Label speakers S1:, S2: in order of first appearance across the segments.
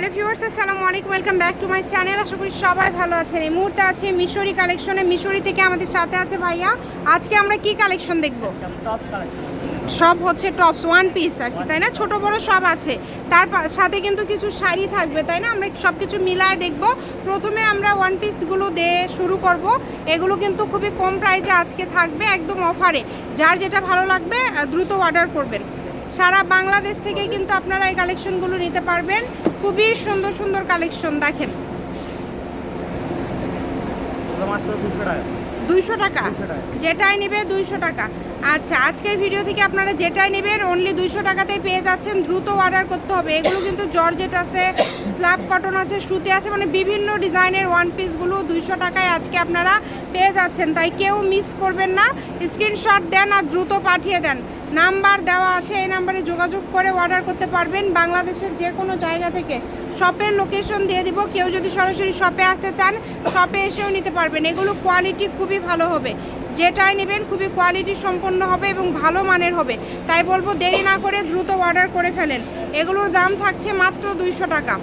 S1: Hello viewers, আসসালামু আলাইকুম, welcome back to my channel. আশা করি সবাই ভালো আছেন। এই মুহূর্তে আছে মিশরি কালেকশনে। মিশরি থেকে আমাদের সাথে আছে ভাইয়া। আজকে আমরা কি কালেকশন দেখব? সব হচ্ছে টপস ওয়ান পিস আর কি, তাই না? ছোট বড় সব আছে। তার সাথে কিন্তু কিছু শাড়ি থাকবে, তাই না? আমরা সব কিছু মিলায় দেখব। প্রথমে আমরা ওয়ান পিসগুলো দিয়ে শুরু করব। এগুলো কিন্তু খুবই কম প্রাইসে আজকে থাকবে একদম অফারে যার যেটা ভালো লাগবে দ্রুত অর্ডার করবেন। সারা বাংলাদেশ থেকে কিন্তু আপনারা এই কালেকশনগুলো নিতে পারবেন। খুবই সুন্দর সুন্দর কালেকশন দেখেন। দুইশো টাকা?
S2: 200 টাকা।
S1: যেটাই নেবে দুইশো টাকা। আচ্ছা আজকের ভিডিও থেকে আপনারা যেটাই নেবেন অনলি দুইশো টাকাতেই পেয়ে যাচ্ছেন। দ্রুত অর্ডার করতে হবে। এগুলো কিন্তু জর্জেট আছে স্ল্যাব কটন আছে, সুতি আছে মানে বিভিন্ন ডিজাইনের ওয়ান পিসগুলো দুইশো টাকায় আজকে আপনারা পেয়ে যাচ্ছেন। তাই কেউ মিস করবেন না। স্ক্রিনশট দেন আর দ্রুত পাঠিয়ে দেন। নাম্বার দেওয়া আছে, এই নাম্বারে যোগাযোগ করে অর্ডার করতে পারবেন। বাংলাদেশের যে কোনো জায়গা থেকে শপের লোকেশন দিয়ে দিব। কেউ যদি সরাসরি শপে আসতে চান শপে এসেও নিতে পারবেন। এগুলো কোয়ালিটি খুবই ভালো হবে। যেটাই নেবেন খুবই কোয়ালিটি সম্পন্ন হবে এবং ভালো মানের হবে। তাই বলব, দেরি না করে দ্রুত অর্ডার করে ফেলেন। এগুলোর দাম থাকছে মাত্র দুইশো টাকা।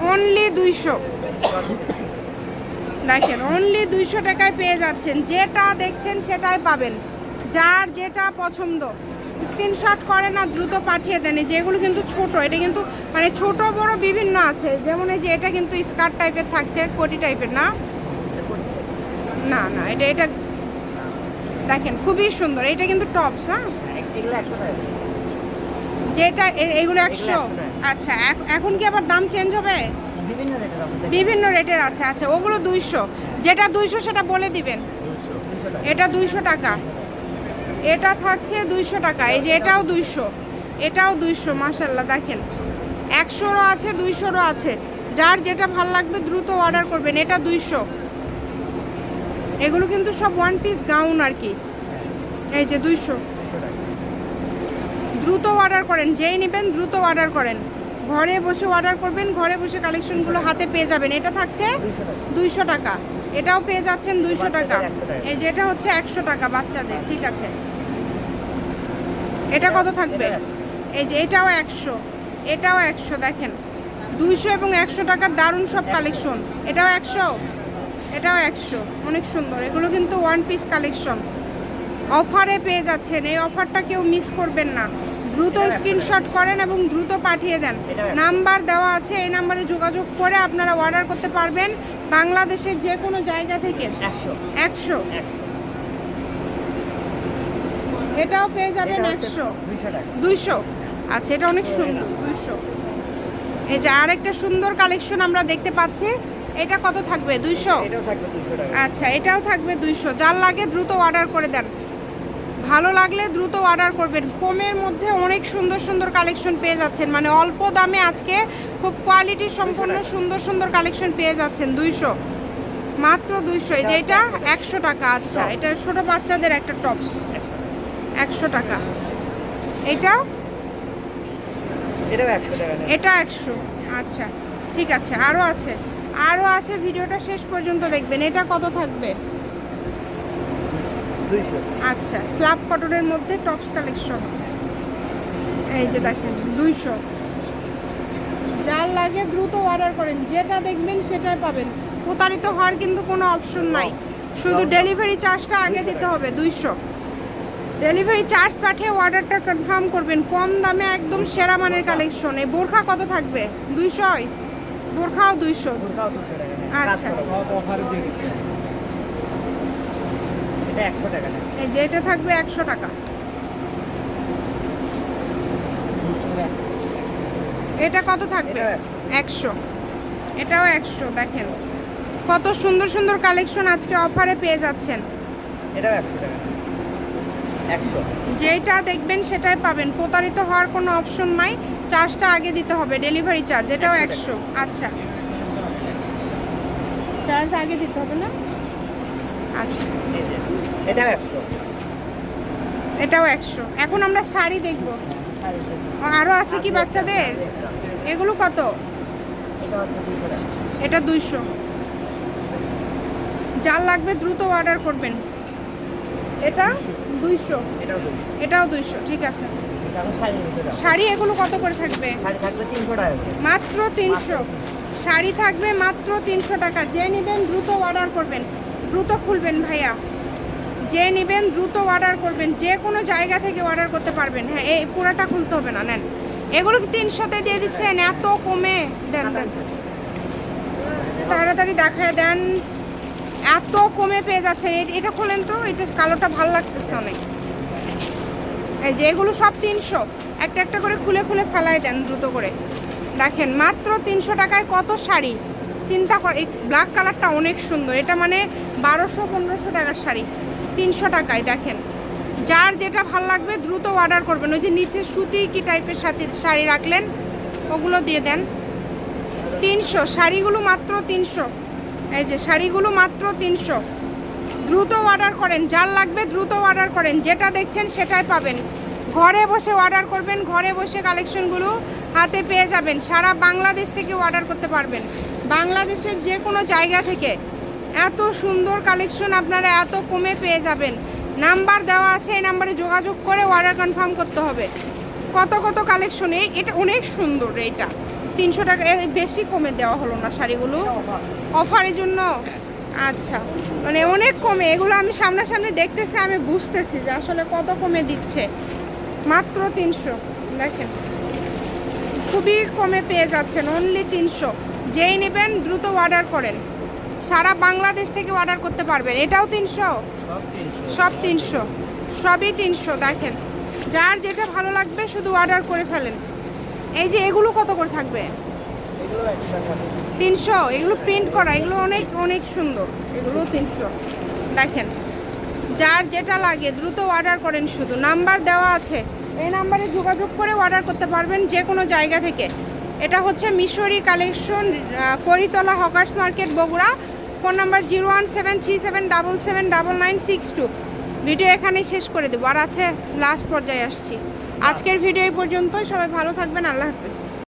S1: অনলি দুইশো। দেখেন অনলি দুইশো টাকায় পেয়ে যাচ্ছেন। যেটা দেখছেন সেটাই পাবেন। যার যেটা পছন্দ। স্ক্রিনশট করে না দ্রুত পাঠিয়ে দেন। যেগুলো কিন্তু ছোট এটা কিন্তু মানে ছোট বড় বিভিন্ন আছে। যেমন এই যে এটা কিন্তু স্কার্ট টাইপের থাকছে কোটি টাইপের না? না না এটা এটা দেখেন খুবই সুন্দর। এটা কিন্তু টপস হ্যাঁ? যেটা এ- এগুলো একশো।
S2: 100 টাকা।
S1: আচ্ছা এখন কি আবার দাম চেঞ্জ হবে?
S2: বিভিন্ন রেটের আছে
S1: আচ্ছা ওগুলো দুইশো। যেটা দুইশো সেটা বলে দিবেন। এটা দুইশো টাকা। এটা থাকছে দুইশো টাকা এই যে এটাও দুইশো। এটাও দুইশো মাসাল্লাহ দেখেন। একশোরও আছে দুইশোরও আছে। যার যেটা ভালো লাগবে দ্রুত অর্ডার করবেন এটা দুইশো। এগুলো কিন্তু সব ওয়ান পিস গাউন আর কি। এই যে দুইশো। দ্রুত অর্ডার করেন যেই নেবেন দ্রুত অর্ডার করেন। ঘরে বসে অর্ডার করবেন ঘরে বসে কালেকশনগুলো হাতে পেয়ে যাবেন। এটা থাকছে দুইশো টাকা। এটাও পেয়ে যাচ্ছেন দুইশো টাকা।
S2: বাচ্চাদের 100 টাকা।
S1: এই যেটা হচ্ছে একশো টাকা বাচ্চাদের ঠিক আছে? এটা কত থাকবে? এই যে এটাও একশো। এটাও একশো দেখেন। দুইশো এবং একশো টাকার দারুণ সব কালেকশন এটাও একশো? এটাও একশো। অনেক সুন্দর। এগুলো কিন্তু ওয়ান পিস কালেকশন অফারে পেয়ে যাচ্ছেন। এই অফারটা কেউ মিস করবেন না। দ্রুত স্ক্রিনশট করেন এবং দ্রুত পাঠিয়ে দেন। নাম্বার দেওয়া আছে এই নাম্বারে যোগাযোগ করে আপনারা অর্ডার করতে পারবেন বাংলাদেশের যে কোনো জায়গা থেকে।
S2: একশো।
S1: এটাও পেয়ে যাবেন একশো। দুইশো আচ্ছা এটা অনেক সুন্দর। দুইশো। এই যে আরেকটা সুন্দর কালেকশন আমরা দেখতে পাচ্ছি। এটা কত থাকবে? দুইশো? আচ্ছা এটাও থাকবে দুইশো। যার লাগে দ্রুত অর্ডার করে দেন। ভালো লাগলে দ্রুত অর্ডার করবেন। কমের মধ্যে অনেক সুন্দর সুন্দর কালেকশন পেয়ে যাচ্ছেন। মানে অল্প দামে আজকে খুব কোয়ালিটি সম্পন্ন সুন্দর সুন্দর কালেকশন পেয়ে যাচ্ছেন দুইশো। মাত্র দুইশো। এই যে এটা একশো টাকা আচ্ছা। এটা ছোট বাচ্চাদের একটা টপস
S2: একশো
S1: টাকা। এটা? এটা একশো। আচ্ছা ঠিক আছে। আরও আছে। আরও আছে। ভিডিওটা শেষ পর্যন্ত দেখবেন। এটা কত থাকবে? আচ্ছা স্ল্যাব কটনের মধ্যে টপস কালেকশন এই যে দেখেন দুইশো। যার লাগে দ্রুত অর্ডার করেন যেটা দেখবেন সেটাই পাবেন। প্রতারিত হওয়ার কিন্তু কোনো অপশন নাই। শুধু ডেলিভারি চার্জটা আগে দিতে হবে দুইশো। ডেলিভারি চার্জ পাঠিয়ে অর্ডারটা কনফার্ম করবেন কম দামে একদম সেরা মানের কালেকশন এই বোরখা কত থাকবে? দুইশোই বোরখাও দুইশো।
S2: দুশো
S1: আচ্ছা।
S2: এটা একশো টাকা।
S1: এই যে এটা থাকবে একশো টাকা। এটা কত থাকবে? একশো। এটাও একশো দেখেন। কত সুন্দর সুন্দর কালেকশন আজকে অফারে পেয়ে যাচ্ছেন।
S2: এটাও একশো টাকা
S1: যেটা দেখবেন সেটাই পাবেন। প্রতারিত হওয়ার কোনো অপশন নাই। চার্জটা আগে দিতে হবে ডেলিভারি চার্জ। এটাও একশো। আচ্ছা। চার্জ আগে দিতে হবে না? আচ্ছা।
S2: এটাও একশো।
S1: এটাও একশো। এখন আমরা শাড়ি দেখব। আরও আছে কি বাচ্চাদের? এগুলো কত?
S2: এটা
S1: দুইশো। যার লাগবে দ্রুত অর্ডার করবেন। এটা দুইশো।
S2: এটাও
S1: দুইশো। ঠিক আছে।
S2: শাড়ি
S1: এগুলো কত করে থাকবে? মাত্র তিনশো। শাড়ি থাকবে মাত্র তিনশো টাকা। যে নেবেন দ্রুত অর্ডার করবেন। দ্রুত খুলবেন ভাইয়া। যে নেবেন দ্রুত অর্ডার করবেন। যে কোনো জায়গা থেকে অর্ডার করতে পারবেন। হ্যাঁ এই পুরাটা খুলতে হবে না, নেন। এগুলো কি তিনশোতে দিয়ে দিচ্ছেন? এত কমে দেন তাড়াতাড়ি দেখায় দেন। এত কমে পেয়ে যাচ্ছেন। এটা খোলেন তো, এটা কালোটা ভালো লাগতেছে অনেক। এই যে এগুলো সব তিনশো। একটা একটা করে খুলে খুলে ফেলায় দেন, দ্রুত করে। দেখেন, মাত্র তিনশো টাকায় কত শাড়ি? চিন্তা কর, এই ব্ল্যাক কালারটা অনেক সুন্দর। এটা মানে বারোশো, পনেরোশো টাকার শাড়ি। তিনশো টাকায়, দেখেন। যার যেটা ভালো লাগবে, দ্রুত অর্ডার করবেন। ওই যে নিচে সুতি কি টাইপের সাথে শাড়ি রাখলেন, ওগুলো দিয়ে দেন। তিনশো, শাড়িগুলো মাত্র তিনশো। এই যে, শাড়িগুলো মাত্র তিনশো। দ্রুত অর্ডার করেন, যার লাগবে দ্রুত অর্ডার করেন। যেটা দেখছেন, সেটাই পাবেন। ঘরে বসে অর্ডার করবেন, ঘরে বসে কালেকশনগুলো হাতে পেয়ে যাবেন। সারা বাংলাদেশ থেকে অর্ডার করতে পারবেন। বাংলাদেশের যে কোনো জায়গা থেকে এত সুন্দর কালেকশন আপনারা এত কমে পেয়ে যাবেন। নাম্বার দেওয়া আছে, এই নাম্বারে যোগাযোগ করে অর্ডার কনফার্ম করতে হবে। কত কত কালেকশন এটা অনেক সুন্দর এইটা। তিনশো টাকা বেশি কমে দেওয়া হলো না শাড়িগুলো। অফারের জন্য? আচ্ছা মানে অনেক কমে। এগুলো আমি সামনাসামনি দেখতেছি, আমি বুঝতেছি যে আসলে কত কমে দিচ্ছে। মাত্র তিনশো, দেখেন। খুবই কমে পেয়ে যাচ্ছেন অনলি তিনশো। যেই নেবেন দ্রুত অর্ডার করেন। সারা বাংলাদেশ থেকে অর্ডার করতে পারবেন। এটাও তিনশো?
S2: সব তিনশো।
S1: সবই তিনশো দেখেন। যার যেটা ভালো লাগবে শুধু অর্ডার করে ফেলেন। এই যে এগুলো কত করে থাকবে? তিনশো? এগুলো প্রিন্ট করা এগুলো অনেক অনেক সুন্দর। এগুলো তিনশো। দেখেন যার যেটা লাগে দ্রুত অর্ডার করেন শুধু। নাম্বার দেওয়া আছে। এই নাম্বারে যোগাযোগ করে অর্ডার করতে পারবেন যে কোনো জায়গা থেকে। এটা হচ্ছে Mishri collection Karitola hawkers market Bogura. Phone number zero one seven three seven double seven double nine six two. Video এখানেই শেষ করে দেবো। আর আছে লাস্ট পর্যায়ে আসছি। আজকের ভিডিও এই পর্যন্তই। সবাই ভালো থাকবেন। আল্লাহ হাফিজ।